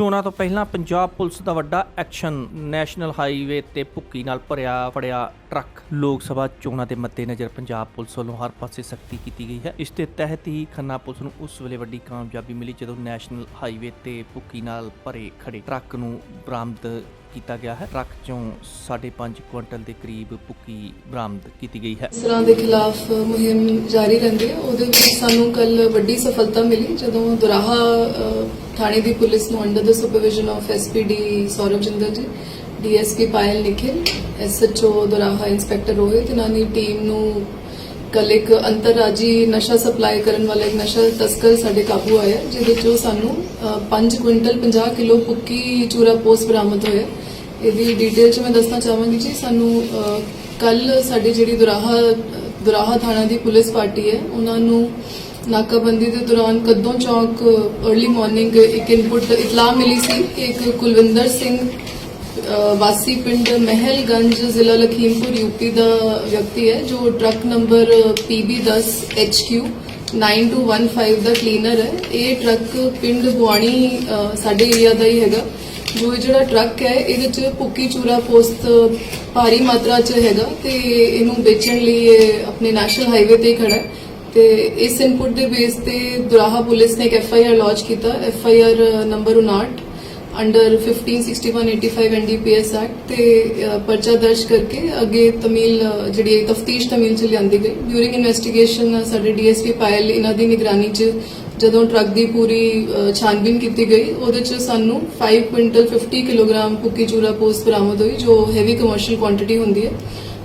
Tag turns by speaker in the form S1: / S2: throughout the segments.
S1: ਚੋਣਾਂ ਤੋਂ ਪਹਿਲਾਂ ਪੰਜਾਬ ਪੁਲਿਸ ਦਾ ਵੱਡਾ ਐਕਸ਼ਨ ਨੈਸ਼ਨਲ ਹਾਈਵੇ ਤੇ ਭੁੱਕੀ ਨਾਲ ਭਰਿਆ ਫੜਿਆ ਟਰੱਕ। ਲੋਕ ਸਭਾ ਚੋਣਾਂ ਦੇ ਮੱਦੇਨਜ਼ਰ ਪੰਜਾਬ ਪੁਲਿਸ ਵੱਲੋਂ ਹਰ ਪਾਸੇ ਸਖਤੀ ਕੀਤੀ ਗਈ ਹੈ। ਇਸ ਦੇ ਤਹਿਤ ਹੀ ਖੰਨਾ ਪੁਲਿਸ ਨੂੰ ਉਸ ਵੇਲੇ ਵੱਡੀ ਕਾਮਯਾਬੀ ਮਿਲੀ ਜਦੋਂ ਨੈਸ਼ਨਲ ਹਾਈਵੇ ਤੇ ਭੁੱਕੀ ਨਾਲ ਭਰੇ ਖੜੇ ਟਰੱਕ ਨੂੰ ਬਰਾਮਦ ਕੀਤਾ ਗਿਆ ਹੈ। ਟਰੱਕ ਚੋਂ 5.5 ਕੁਇੰਟਲ ਦੇ ਕਰੀਬ ਭੁੱਕੀ ਬਰਾਮਦ ਕੀਤੀ ਗਈ ਹੈ।
S2: ਇਸ ਤਰ੍ਹਾਂ ਦੇ ਖਿਲਾਫ ਮੁਹਿੰਮ ਜਾਰੀ ਰਹਿੰਦੀ ਹੈ ਉਹਦੇ ਵਿੱਚ ਸਾਨੂੰ ਕੱਲ ਵੱਡੀ ਸਫਲਤਾ ਮਿਲੀ ਜਦੋਂ ਦੁਰਾਹਾ ਥਾਣੇ ਦੀ ਪੁਲਿਸ ਨੂੰ under the supervision of SPD Saurav Jindal ji DSP Payal Nikhil SHO Doraha inspector Rohit, ਇਹਨਾਂ ਦੀ ਟੀਮ ਨੂੰ ਕੱਲ ਇੱਕ ਅੰਤਰਰਾਜੀ ਨਸ਼ਾ ਸਪਲਾਈ ਕਰਨ ਵਾਲਾ ਇੱਕ ਨਸ਼ਾ ਤਸਕਰ ਸਾਡੇ ਕਾਬੂ ਆਇਆ, ਜਿਹਦੇ ਚੋਂ ਸਾਨੂੰ 5 ਕੁਇੰਟਲ 50 ਕਿਲੋ ਪੁੱਕੀ ਚੂਰਾ ਪੋਸਟ ਬਰਾਮਦ ਹੋਇਆ। ਇਹਦੀ ਡਿਟੇਲ ਚ ਮੈਂ ਦੱਸਣਾ ਚਾਹਾਂਗੀ ਜੀ, ਸਾਨੂੰ ਕੱਲ ਸਾਡੀ ਜਿਹੜੀ ਦੁਰਾਹਾ ਦੁਰਾਹਾ ਥਾਣਾ ਦੀ ਪੁਲਿਸ ਪਾਰਟੀ ਹੈ, ਉਹਨਾਂ ਨੂੰ ਨਾਕਾਬੰਦੀ ਦੇ ਦੌਰਾਨ ਕਦੋਂ ਚੌਕ अर्ਲੀ ਮਾਰਨਿੰਗ ਇੱਕ ਇਨਪੁਟ ਇਤਲਾਹ ਮਿਲੀ ਸੀ ਕਿ ਇੱਕ ਕੁਲਵਿੰਦਰ ਸਿੰਘ ਵਾਸੀ ਪਿੰਡ ਮਹਿਲਗੰਜ ਜ਼ਿਲ੍ਹਾ ਲਖੀਮਪੁਰ ਯੂਪੀ ਦਾ ਵਿਅਕਤੀ ਹੈ, ਜੋ ਟਰੱਕ ਨੰਬਰ PB10 HQ 9215 ਦਾ ਕਲੀਨਰ ਹੈ। ਇਹ ਟਰੱਕ ਪਿੰਡ ਗੁਆਣੀ ਸਾਡੇ ਏਰੀਆ ਦਾ ਹੀ ਹੈਗਾ। ਜੋ ਇਹ ਜਿਹੜਾ ਟਰੱਕ ਹੈ, ਇਹਦੇ ਚ ਭੁੱਕੀ ਚੂਰਾ ਪੋਸਤ ਭਾਰੀ ਮਾਤਰਾ ਚ ਹੈਗਾ ਤੇ ਇਹਨੂੰ ਵੇਚਣ ਲਈ ਇਹ ਆਪਣੇ ਨੈਸ਼ਨਲ ਹਾਈਵੇ ਤੇ ਹੀ ਖੜਾ ਹੈ। ਤੇ ਇਸ ਇਨਪੁਟ ਦੇ ਬੇਸ ਤੇ ਦੁਰਾਹਾ ਪੁਲਿਸ ਨੇ ਇੱਕ ਐਫ ਆਈ ਆਰ ਲਾਂਚ ਕੀਤਾ F I R number 59 under 156185 NDPS act ਤੇ ਪਰਚਾ ਦਰਜ ਕਰਕੇ ਅੱਗੇ ਤਮਿਲ ਅ, ਜਿਹੜੀ ਤਫਤੀਸ਼ ਤਮੀਲ ਚ ਲਿਆਂਦੀ ਗਈ। ਡਿਊਰਿੰਗ ਇਨਵੈਸਟੀਗੇਸ਼ਨ ਸਾਡੇ ਡੀਐਸਪੀ ਪਾਇਲ ਇਹਨਾਂ ਦੀ ਨਿਗਰਾਨੀ ਚ ਜਦੋਂ ਟਰੱਕ ਦੀ ਪੂਰੀ ਛਾਨਬੀਨ ਕੀਤੀ ਗਈ ਉਹਦੇ ਚ ਸਾਨੂੰ 5 ਕੁਇੰਟਲ 50 ਕਿਲੋਗ੍ਰਾਮ ਪੁੱਕੀ ਚੂਰਾ ਪੋਸਟ ਬਰਾਮਦ ਹੋਈ ਜੋ ਹੈਵੀ ਕਮਰਸ਼ੀਅਲ ਕੁਆਂਟੀਟੀ ਹੁੰਦੀ ਹੈ।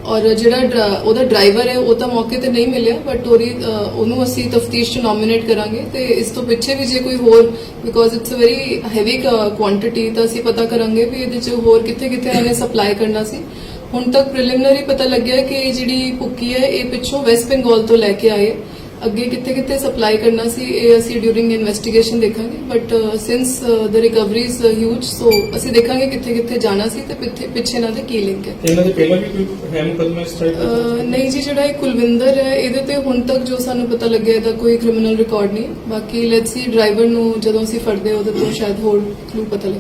S2: ਔਰ ਜਿਹੜਾ ਡਰਾ- ਉਹਦਾ ਡਰਾਈਵਰ ਹੈ, ਉਹ ਤਾਂ ਮੌਕੇ ਤੇ ਨਹੀਂ ਮਿਲਿਆ ਬਟ ਉਹਦੀ ਉਹਨੂੰ ਅਸੀਂ ਤਫਤੀਸ਼ ਚ ਨੋਮੀਨੇਟ ਕਰਾਂਗੇ ਤੇ ਇਸ ਤੋਂ ਪਿੱਛੇ ਵੀ ਜੇ ਕੋਈ ਹੋਰ because it's a very heavy quantity ਤਾਂ ਅਸੀਂ ਪਤਾ ਕਰਾਂਗੇ ਵੀ ਇਹਦੇ ਚ ਹੋਰ ਕਿੱਥੇ ਕਿੱਥੇ ਇਹਨੇ ਸਪਲਾਈ ਕਰਨਾ ਸੀ। ਹੁਣ ਤੱਕ ਪ੍ਰੀਲਿਮਿਨਰੀ ਪਤਾ ਲੱਗਿਆ ਕਿ ਇਹ ਜਿਹੜੀ ਭੁੱਕੀ ਹੈ, ਇਹ ਪਿੱਛੋਂ ਵੈਸਟ ਬੰਗਾਲ ਤੋਂ ਲੈ ਕੇ ਆਏ। ਅੱਗੇ ਕਿੱਥੇ ਕਿੱਥੇ ਸਪਲਾਈ ਕਰਨਾ ਸੀ ਇਹ ਅਸੀਂ ਡਿਊਰਿੰਗ ਇਨਵੈਸਟੀਗੇਸ਼ਨ ਦੇਖਾਂਗੇ but since the recovery is huge so ਅਸੀਂ ਦੇਖਾਂਗੇ ਕਿੱਥੇ ਕਿੱਥੇ ਜਾਣਾ ਸੀ ਤੇ ਪਿੱਛੇ ਪਿੱਛੇ ਇਹਨਾਂ ਦੇ ਕੀ ਲਿੰਕ ਹੈ।
S3: ਇਹਨਾਂ ਦੇ ਪਹਿਲਾਂ ਵੀ ਕੋਈ ਹੈ ਮੁਕਦਮਾ ਇਸ
S2: ਨਹੀਂ ਜੀ ਜਿਹੜਾ ਇਹ ਕੁਲਵਿੰਦਰ ਹੈ ਇਹਦੇ ਤੇ ਹੁਣ ਤੱਕ ਜੋ ਸਾਨੂੰ ਪਤਾ ਲੱਗਿਆ ਇਹਦਾ ਕੋਈ ਕ੍ਰਿਮੀਨਲ ਰਿਕਾਰਡ ਨਹੀਂ। ਬਾਕੀ ਲੈਟਸ ਸੀ ਡਰਾਈਵਰ ਨੂੰ ਜਦੋਂ ਅਸੀਂ ਫੜਦੇ ਹਾਂ ਉਹਦੇ ਤੋਂ ਸ਼ਾਇਦ ਹੋਰ ਕਲੂ ਪਤਾ ਲੱਗੇ।